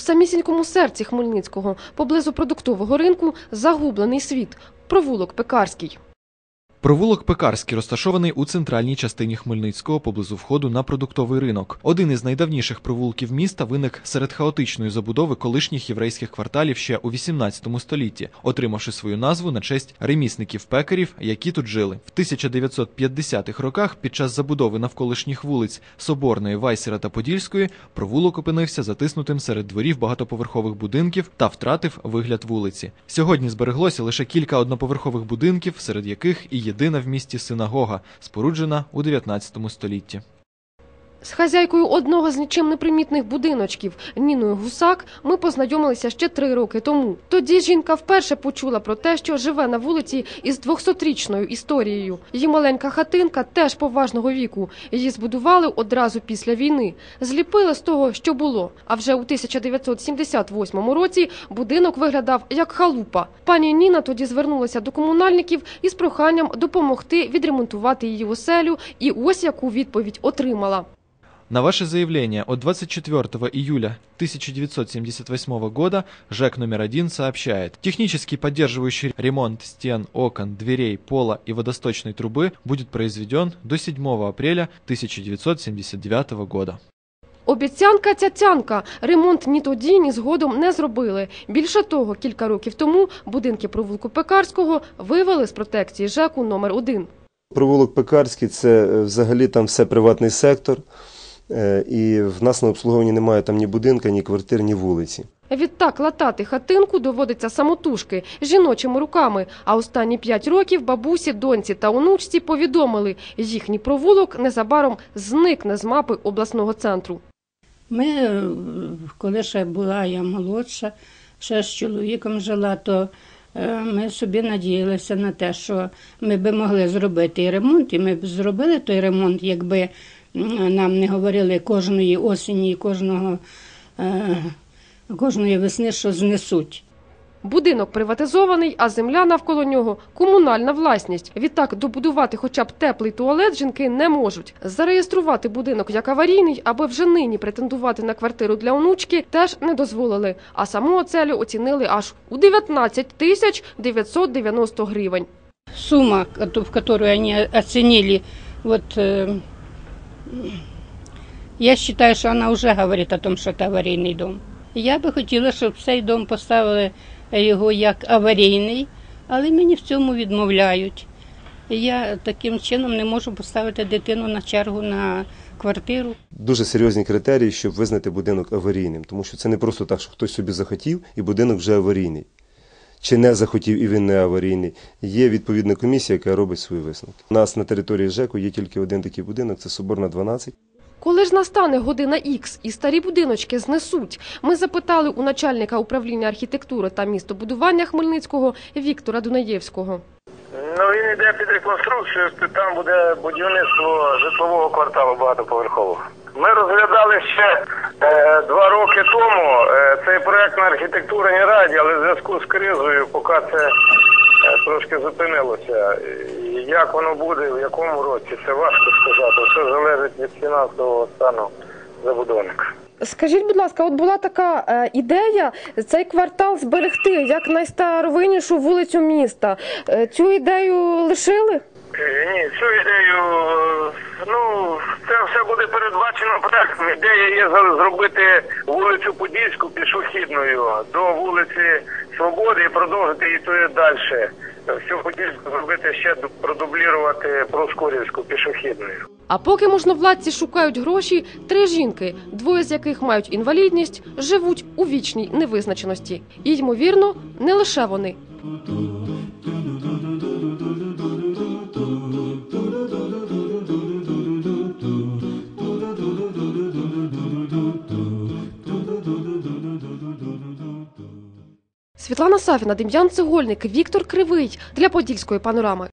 У самісінькому серці Хмельницького, поблизу продуктового ринку, загублений світ – провулок Пекарський. Провулок Пекарський розташований у центральній частині Хмельницького поблизу входу на продуктовий ринок. Один із найдавніших провулків міста виник серед хаотичної забудови колишніх єврейських кварталів ще у 18 столітті, отримавши свою назву на честь ремісників-пекарів, які тут жили. В 1950-х роках під час забудови навколишніх вулиць Соборної, Вайсера та Подільської провулок опинився затиснутим серед дворів багатоповерхових будинків та втратив вигляд вулиці. Сьогодні збереглося лише кілька одноповерхових будинків, серед яких і єдина в місті синагога, споруджена у 19 столітті. З хазяйкою одного з нічим непримітних будиночків Ніною Гусак ми познайомилися ще три роки тому. Тоді жінка вперше почула про те, що живе на вулиці із 200-річною історією. Її маленька хатинка теж поважного віку. Її збудували одразу після війни. Зліпили з того, що було. А вже у 1978 році будинок виглядав як халупа. Пані Ніна тоді звернулася до комунальників із проханням допомогти відремонтувати її оселю, і ось яку відповідь отримала. На ваше заявление от 24 июля 1978 года ЖЭК номер один сообщает, технически поддерживающий ремонт стен, окон, дверей, пола и водосточной трубы будет произведен до 7 апреля 1979 года. Обіцянка цяцянка. Ремонт ні тоді, ні згодом не зробили. Більше того, кілька років тому будинки провулку Пекарського вивели з протекції ЖЕКу номер 1 Провулок Пекарський це е, взагалі там все приватний сектор. Е, І в нас на обслуговуванні немає там ні будинка, ні квартир, ні вулиці. Відтак латати хатинку доводиться самотужки, жіночими руками. А останні п'ять років бабусі, доньці та онучці повідомили, їхній провулок незабаром зникне з мапи обласного центру. Ми, е, коли ще була я молодша, ще з чоловіком жила, то е, ми собі надіялися на те, що ми би могли зробити і ремонт, і ми б зробили той ремонт, якби нам не говорили кожної осені, кожного, е, кожної весни, що знесуть. Будинок приватизований, а земля навколо нього комунальна власність. Відтак добудувати хоча б теплий туалет жінки не можуть. Зареєструвати будинок як аварійний, аби вже нині претендувати на квартиру для онучки, теж не дозволили. А саму оцелю оцінили аж у 19 тисяч 990 гривень. Кото- в которую они оценили, вот э, я считаю, что она уже говорит о том, що це аварійний дом. Я би хотіла, щоб цей дом поставили його як аварійний, але мені в цьому відмовляють. Я таким чином не можу поставити дитину на чергу на квартиру. Дуже серйозні критерії, щоб визнати будинок аварійним, тому що це не просто так, що хтось собі захотів і будинок вже аварійний. Чи не захотів і він не аварійний. Є відповідна комісія, яка робить свої висновки. У нас на території ЖЕКу є тільки один такий будинок, це Соборна 12. Коли ж настане година Х і старі будиночки знесуть, ми запитали у начальника управління архітектури та містобудування Хмельницького Віктора Дунаєвського. Ну він йде під реконструкцію, там буде будівництво житлового кварталу багатоповерхового. Ми розглядали ще два роки тому е, цей проект на архітектурній раді, але в зв'язку з кризою поки це е, трошки зупинилося. Як воно буде, в якому році, це важко сказати. Все залежить від фінансового стану забудовника. Скажіть, будь ласка, от була така е, ідея цей квартал зберегти як найстаровиннішу вулицю міста. Е, цю ідею лишили? Е, Ні, цю ідею, е, це все буде передбачено проектом. Ідея є зробити вулицю Подільську пішохідною до вулиці Свободи і продовжити її туди далі. Всю Подільську зробити ще продублірувати Проскурівську пішохідною. А поки можновладці шукають гроші, три жінки, двоє з яких мають інвалідність, живуть у вічній невизначеності. І, ймовірно, не лише вони. Світлана Сафіна, Дем'ян Цегольник, Віктор Кривий для Подільської панорами.